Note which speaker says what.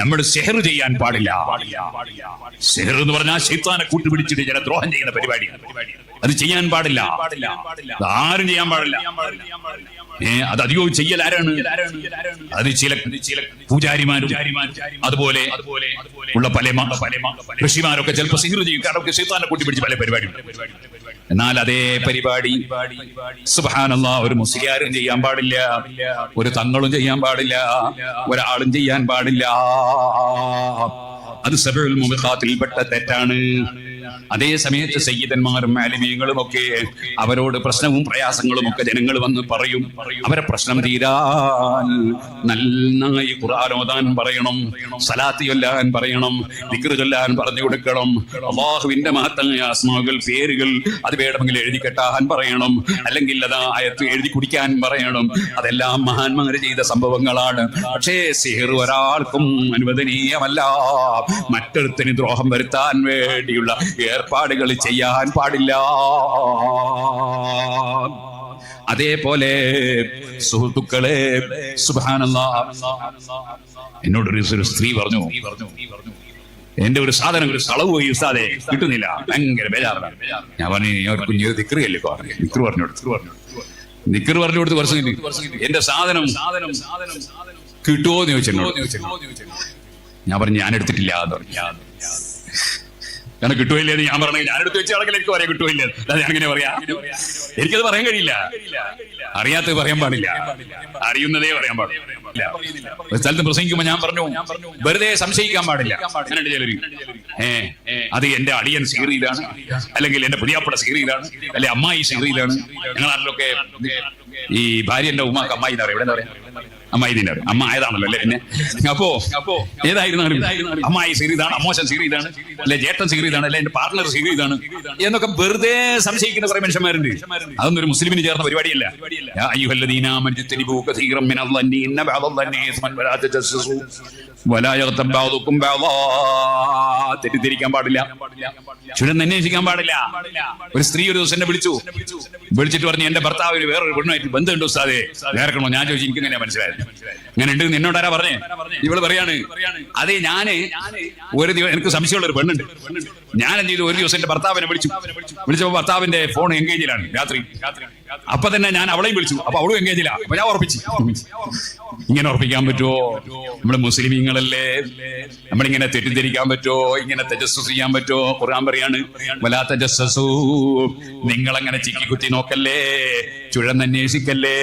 Speaker 1: നമ്മൾ സെഹർ ചെയ്യാൻ പാടില്ല. സെഹർ എന്ന് പറഞ്ഞാൽ ശൈത്താനെ കൂട്ടുപിടിച്ചിട്ട് ചില ദ്രോഹം ചെയ്യുന്ന പരിപാടിയാണ് അത് ചെയ്യാൻ പാടില്ല. ആരും ചെയ്യാൻ പാടില്ല. ഏ അത് അധികവും ചെയ്യൽ ആരാണ്? അത് ചില ചില പൂജാരിമാരും അതുപോലെ ഉള്ള പല ഋഷിമാരൊക്കെ ചിലപ്പോൾ സിഹിർ ചെയ്യും. കാരണം ശൈത്താനെ കൂട്ടിപ്പിടിച്ച് പല പരിപാടി എന്നാൽ അതേ പരിപാടി സുബാനല്ല ഒരു മുസ്ലിയാരും ചെയ്യാൻ പാടില്ല. ഒരു തങ്ങളും ചെയ്യാൻ പാടില്ല. ഒരാളും ചെയ്യാൻ പാടില്ല. അത് സബുൽ മുഖാത്തിൽപ്പെട്ട തെറ്റാണ്. അതേ സമയത്ത് സയ്യിദന്മാരും മാലിമീങ്ങളും ഒക്കെ അവരോട് പ്രശ്നവും പ്രയാസങ്ങളും ഒക്കെ ജനങ്ങൾ വന്ന് പറയും. അവരെ പ്രശ്നം തീരാൻ നന്നായി ഖുർആൻ പറയണം സലാത്തി ചൊല്ലാൻ പറയണം ദിക്ർ ചൊല്ലാൻ പറഞ്ഞു കൊടുക്കണം. അള്ളാഹുവിന്റെ മഹത്തായ ആസ്മാകൾ പേരുകൾ അത് വേണമെങ്കിൽ എഴുതി കെട്ടാൻ പറയണം. അല്ലെങ്കിൽ അത് ആയത്ത് എഴുതി കുടിക്കാൻ പറയണം. അതെല്ലാം മഹാന്മാര് ചെയ്ത സംഭവങ്ങളാണ്. പക്ഷേ സിഹിർ ഒരാൾക്കും അനുവദനീയമല്ല. മറ്റൊരുത്തിന് ദ്രോഹം വരുത്താൻ വേണ്ടിയുള്ള ഏർപ്പാടുകൾ ചെയ്യാൻ പാടില്ല. അതേപോലെ സുഹൃത്തുക്കളെ എന്നോടൊരു ഒരു സ്ത്രീ പറഞ്ഞു എന്റെ ഒരു സാധനം ഒരു സ്ഥലവ് പോയി ഉസ്താദെ കിട്ടുന്നില്ല. ഭയങ്കര ബേജാറാണ് ഞാൻ പറഞ്ഞു പറഞ്ഞു കുഞ്ഞു ദിക്റിയല്ലേ ദിക്റ് പറഞ്ഞു കൊടുത്തു. നിക്കർ പറഞ്ഞു കൊടുത്ത് കുറച്ച് എന്റെ സാധനം കിട്ടുമോ എന്ന് ചോദിച്ചു ഞാൻ പറഞ്ഞു ഞാൻ എടുത്തിട്ടില്ല എന്ന് പറഞ്ഞു. കാരണം കിട്ടുമില്ല ഞാൻ പറഞ്ഞു ഞാൻ എടുത്ത് വെച്ചാണെങ്കിൽ എനിക്ക് പറയാൻ കിട്ടുമില്ല അല്ലാതെ ഞാൻ അങ്ങനെ പറയാ. എനിക്കത് പറയാൻ കഴിയില്ല. അറിയാത്തത് പറയാൻ പാടില്ല. അറിയുന്നതേ പറയാൻ പാടില്ല. സ്ഥലത്ത് പ്രസംഗിക്കുമ്പോ ഞാൻ പറഞ്ഞു വെറുതെ സംശയിക്കാൻ പാടില്ല. ഏ അത് എന്റെ അടിയൻ സീറിയിലാണ് അല്ലെങ്കിൽ എന്റെ പുതിയാപ്പട സീറിയിലാണ് അല്ലെ അമ്മായി സീറിയിലാണ് ഞങ്ങളാരിലൊക്കെ ഈ ഭാര്യ എന്റെ ഉമ്മാക്ക് അമ്മായി എന്ന് പറയും. എവിടെ പറയാ? അമ്മായി തന്നെ പറയും അമ്മ ആയതാണല്ലോ അല്ലേ പിന്നെ? അപ്പോ അപ്പോ ഏതായിരുന്നാലും അമ്മായി സീറിയതാണ് അമ്മോശൻ സീറിയതാണ് അല്ലെ ജേട്ടൻ സീറിയതാണ് അല്ലെ എന്റെ പാർട്ണർ സീറിയതാണ് എന്നൊക്കെ വെറുതെ സംശയിക്കുന്ന കുറെ മനുഷ്യന്മാരുണ്ട്. അതൊന്നും ഒരു മുസ്ലിമിന് ചേർന്ന പരിപാടിയല്ല. തെറ്റിദ്ധരിക്കാൻ പാടില്ല. ചുരം അന്വേഷിക്കാൻ പാടില്ല. ഒരു സ്ത്രീ ഒരു ദിവസം എന്നെ വിളിച്ചു. വിളിച്ചിട്ട് പറഞ്ഞു എന്റെ ഭർത്താവ് വേറൊരു പെണ്ണുമായിട്ട് ബന്ധമുണ്ട് ഉസ്താദേ. വേറെ ഞാൻ ചോദിച്ചു എനിക്ക് എങ്ങനെയാ മനസ്സിലായത്? അങ്ങനെ ഉണ്ട് നിന്നോട് ആരാ പറഞ്ഞേ? ഇവൾ പറയാണ് അതെ ഞാൻ ഒരു ദിവസം എനിക്ക് സംശയമുള്ള ഒരു പെണ്ണുണ്ട്. ഞാൻ എന്ത് ചെയ്തു? ഒരു ദിവസം എന്റെ ഭർത്താവിനെ വിളിച്ചു. വിളിച്ചപ്പോ ഭർത്താവിന്റെ ഫോൺ എൻഗേജിലാണ് രാത്രി. അപ്പൊ തന്നെ ഞാൻ അവളെയും വിളിച്ചു. അപ്പൊ അവളും എൻഗേജില്ല അപ്പൊ ഞാൻ ഉറപ്പിച്ചു. ഇങ്ങനെ ഉറപ്പിക്കാൻ പറ്റുമോ നമ്മൾ മുസ്ലിമീങ്ങളല്ലേ? നമ്മളിങ്ങനെ തെറ്റിദ്ധരിക്കാൻ പറ്റുമോ ഇങ്ങനെ തെജസ്സസ് ചെയ്യാൻ പറ്റുമോ ഖുർആൻ പറയാണ് വലാ നിങ്ങൾ നിങ്ങളങ്ങനെ ചിക്കി നോക്കല്ലേ? ചുഴന്നന്വേഷിക്കല്ലേ